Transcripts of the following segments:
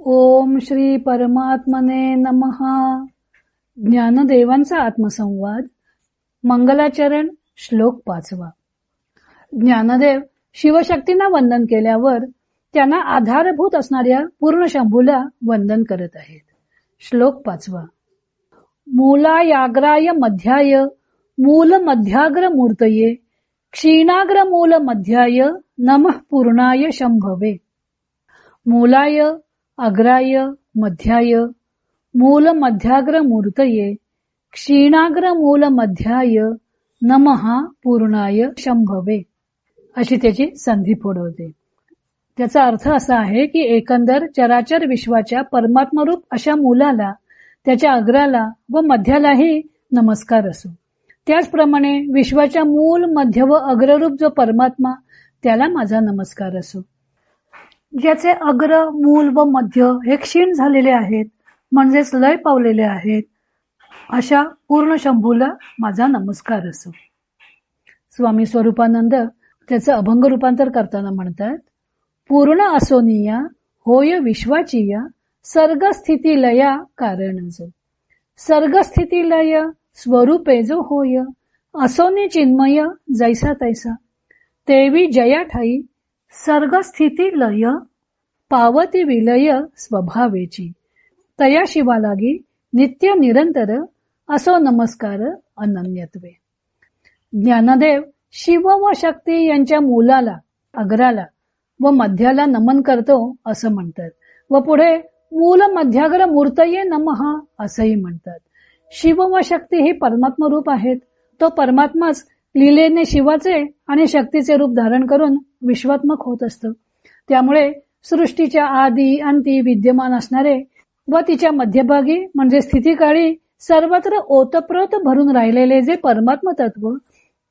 ओम श्री परमात्मने नमहा ज्ञानदेवांचा आत्मसंवाद. मंगलाचरण श्लोक पाचवा. ज्ञानदेव शिवशक्तींना वंदन केल्यावर त्यांना आधारभूत असणाऱ्या पूर्ण शंभूला वंदन करत आहेत. श्लोक पाचवा. मूलायाग्राय मध्याय मूल मध्याग्र मूर्तये क्षीणाग्र मूल मध्याय नमः पूर्णाय शंभवे. मूलाय अग्राय मध्याय मूल मध्याग्र मूर्तये क्षीणाग्र मूल मध्याय नमहा पूर्णाय शंभवे. अशी त्याची संधी फोडवते त्याचा अर्थ असा आहे की एकंदर चराचर विश्वाच्या परमात्मरूप अशा मुलाला त्याच्या अग्राला व मध्यालाही नमस्कार असो. त्याचप्रमाणे विश्वाच्या मूल मध्य व अग्ररूप जो परमात्मा त्याला माझा नमस्कार असो. ज्याचे अग्र मूल व मध्य हे क्षीण झालेले आहेत म्हणजेच लय पावलेले आहेत. अशा पूर्ण शंभूला माझा नमस्कार असो. स्वामी स्वरूपानंद त्याचं अभंग रूपांतर करताना म्हणतात पूर्ण असोनिया होय विश्वाची या सर्गस्थिती लया कारण जो सर्गस्थिती लय स्वरूपे जो होय असोनी चिन्मय जैसा तैसा. तेवी जया ठाई सर्गस्थिती लय पावती विलय स्वभावेची. तया शिवा लागी नित्य निरंतर असो नमस्कार अनन्यत्वे. ज्ञानदेव शिव व शक्ती यांच्या मुलाला अग्राला व मध्याला नमन करतो असं म्हणतात व पुढे मूल मध्याग्र मूर्तये नमहा असंही म्हणतात. शिव व शक्ती ही परमात्म रूप आहेत. तो परमात्माच लिलेने शिवाचे आणि शक्तीचे रूप धारण करून विश्वात्मक होत असतं. त्यामुळे सृष्टीच्या आधी अंती विद्यमान असणारे व तिच्या मध्यभागी म्हणजे स्थितीकाळी सर्वत्र ओतप्रोत भरून राहिलेले जे परमात्म तत्व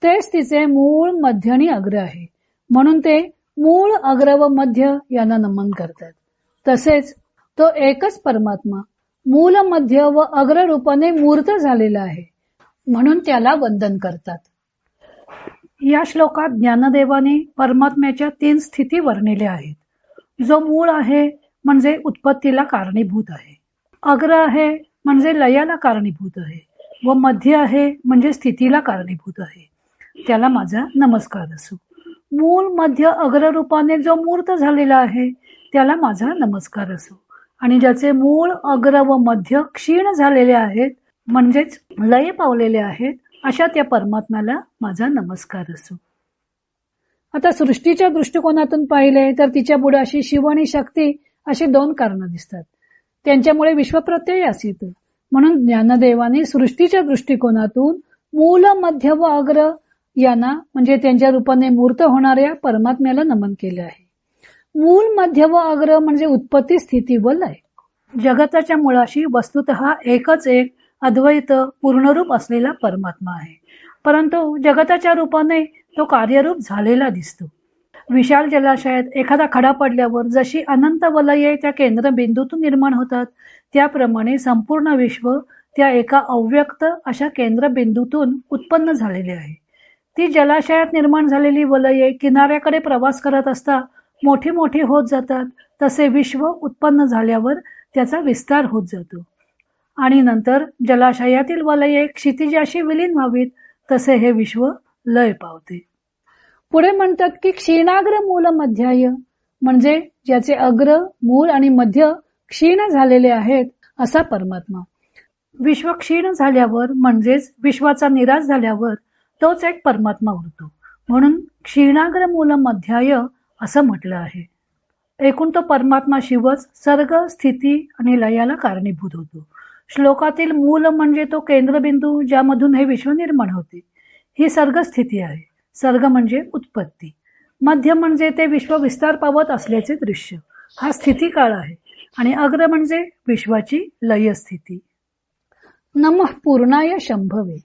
तेच तिचे मूळ मध्य आणि अग्र आहे. म्हणून ते मूळ अग्र व मध्य यांना नमन करतात. तसेच तो एकच परमात्मा मूल मध्य व अग्र रूपाने मूर्त झालेला आहे. म्हणून त्याला वंदन करतात. या श्लोकात ज्ञानदेवाने परमात्म्याच्या तीन स्थिती वर्णिल्या आहेत. जो मूळ आहे म्हणजे उत्पत्तीला कारणीभूत आहे. अग्र आहे म्हणजे लयाला कारणीभूत आहे. व मध्य आहे म्हणजे स्थितीला कारणीभूत आहे. त्याला माझा नमस्कार असो. मूळ मध्य अग्र रूपाने जो मूर्त झालेला आहे त्याला माझा नमस्कार असो. आणि ज्याचे मूळ अग्र व मध्य क्षीण झालेले आहेत म्हणजेच लय पावलेले आहेत अशा त्या परमात्म्याला माझा नमस्कार असो. आता सृष्टीच्या दृष्टिकोनातून पाहिले तर तिच्या पुढे अशी शिव आणि शक्ती अशी दोन कारण दिसतात. त्यांच्यामुळे विश्वप्रत्यय असित. म्हणून ज्ञानदेवाने सृष्टीच्या दृष्टिकोनातून मूल मध्य व अग्र यांना म्हणजे त्यांच्या रूपाने मूर्त होणाऱ्या परमात्म्याला नमन केले आहे. मूल मध्य व अग्र म्हणजे उत्पत्ती स्थिती व लय. जगताच्या मुळाशी वस्तुत एकच एक अद्वैत पूर्णरूप असलेला परमात्मा आहे. परंतु जगताच्या रूपाने तो कार्यरूप झालेला दिसतो. विशाल जलाशयात एखादा खडा पडल्यावर जशी अनंत वलये त्या केंद्रबिंदूतून निर्माण होतात त्याप्रमाणे संपूर्ण विश्व त्या एका अव्यक्त अशा केंद्रबिंदूतून उत्पन्न झालेले आहे. ती जलाशयात निर्माण झालेली वलये किनाऱ्याकडे प्रवास करत असता मोठी मोठी होत जातात तसे विश्व उत्पन्न झाल्यावर त्याचा विस्तार होत जातो. आणि नंतर जलाशयातील वलये क्षितिजाशी विलीन व्हावीत तसे हे विश्व लय पावते. पुढे म्हणतात की क्षीणाग्र मूल मध्याय म्हणजे ज्याचे अग्र मूल आणि मध्य क्षीण झालेले आहेत असा परमात्मा. विश्व क्षीण झाल्यावर म्हणजेच विश्वाचा निराश झाल्यावर तोच एक परमात्मा उरतो. म्हणून क्षीणाग्र मूल मध्याय असं म्हटलं आहे. एकूण तो परमात्मा शिवच सर्ग स्थिती आणि लयाला कारणीभूत होतो. श्लोकातील मूल म्हणजे तो केंद्रबिंदू ज्यामधून हे विश्व निर्माण होते. ही सर्ग स्थिती आहे. सर्ग म्हणजे उत्पत्ती. मध्य म्हणजे ते विश्व विस्तार पावत असल्याचे दृश्य. हा स्थिती काळ आहे. आणि अग्र म्हणजे विश्वाची लय स्थिती नम पूर्णाय शंभवे.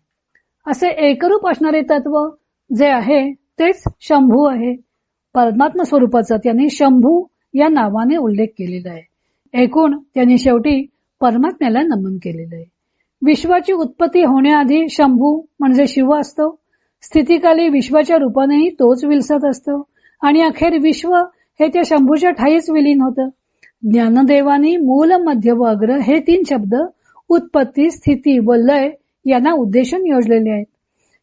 असे एकरूप असणारे तत्व जे आहे तेच शंभू आहे. परमात्म स्वरूपाचा त्यांनी शंभू या नावाने उल्लेख केलेला आहे. एकूण त्यांनी शेवटी परमात्म्याला नमन केलेलं आहे. विश्वाची उत्पत्ती होण्याआधी शंभू म्हणजे शिव असतो. स्थितीकाली विश्वाच्या रूपानेही तोच विलसत असतो. आणि अखेर विश्व हे त्या शंभूच्या ठाईच विलीन होतं. ज्ञानदेवानी मूल मध्य व अग्र हे तीन शब्द उत्पत्ती स्थिती व लय यांना उद्देशून योजलेले आहेत.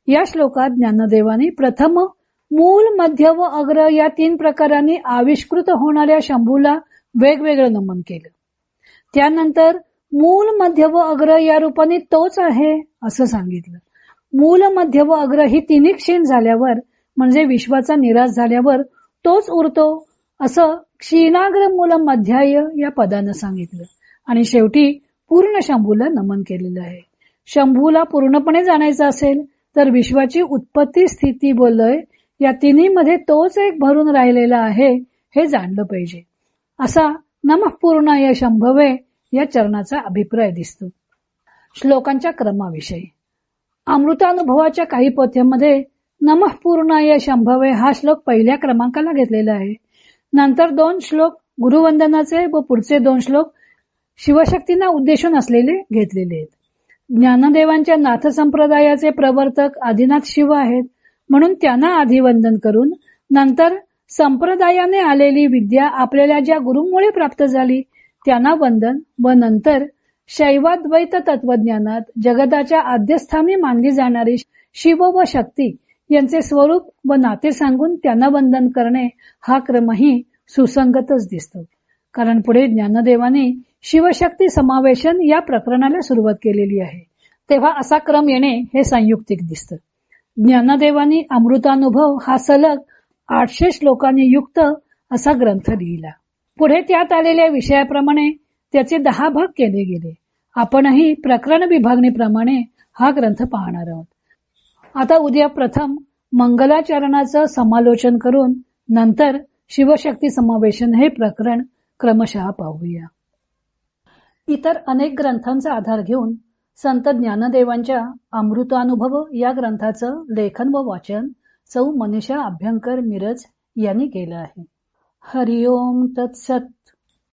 या श्लोकात ज्ञानदेवानी प्रथम मूल मध्य व अग्र या तीन प्रकारांनी आविष्कृत होणाऱ्या शंभूला वेगवेगळं नमन केलं. त्यानंतर मूल मध्य व अग्र या रूपाने तोच आहे असं सांगितलं. मूल मध्य व अग्र ही तिन्ही क्षीण झाल्यावर म्हणजे विश्वाचा निराश झाल्यावर तोच उरतो असं क्षीणाग्र मूल मध्याय या पदानं सांगितलं. आणि शेवटी पूर्ण शंभूला नमन केलेलं आहे. शंभूला पूर्णपणे जाणायचं असेल तर विश्वाची उत्पत्ती स्थिती बोललोय या तिन्ही मध्ये तोच एक भरून राहिलेला आहे हे जाणलं पाहिजे. असा नमपूर्ण या शंभवे या चरणाचा अभिप्राय दिसतो. श्लोकांच्या क्रमाविषयी. अमृतानुभवाच्या काही पोथ्यांमध्ये नमः पूर्णाय शंभवे हा श्लोक पहिल्या क्रमांकाला घेतलेला आहे. नंतर दोन श्लोक गुरुवंदनाचे व पुढचे दोन श्लोक शिवशक्तींना उद्देशून असलेले घेतलेले आहेत. ज्ञानदेवांच्या नाथ संप्रदायाचे प्रवर्तक आदिनाथ शिव आहेत. म्हणून त्यांना आधिवंदन करून नंतर संप्रदायाने आलेली विद्या आपल्याला ज्या गुरुमुळे प्राप्त झाली त्यांना वंदन व नंतर शैवाद्वैत तत्वज्ञानात जगताच्या आद्यस्थानी मानली जाणारी शिव व शक्ती यांचे स्वरूप व नाते सांगून त्यांना वंदन करणे हा क्रमही सुसंगतच दिसतो. कारण पुढे ज्ञानदेवाने शिवशक्ती समावेशन या प्रकरणाला सुरुवात केलेली आहे. तेव्हा असा क्रम येणे हे संयुक्तिक दिसतं. ज्ञानदेवानी अमृतानुभव हा सलग आठशे श्लोकांनी युक्त असा ग्रंथ लिहिला. पुढे त्यात आलेल्या विषयाप्रमाणे त्याचे दहा भाग केले गेले. आपणही प्रकरण विभागणीप्रमाणे हा ग्रंथ पाहणार आहोत. आता उद्या प्रथम मंगलाचरणाचं समालोचन करून नंतर शिवशक्ती समावेशन हे प्रकरण क्रमशः पाहूया. इतर अनेक ग्रंथांचा आधार घेऊन संत ज्ञानदेवांच्या अमृतानुभव या ग्रंथाचं लेखन व वाचन सौ मनीषा अभ्यंकर मिरज यांनी केलं आहे. हरिओम तत्सत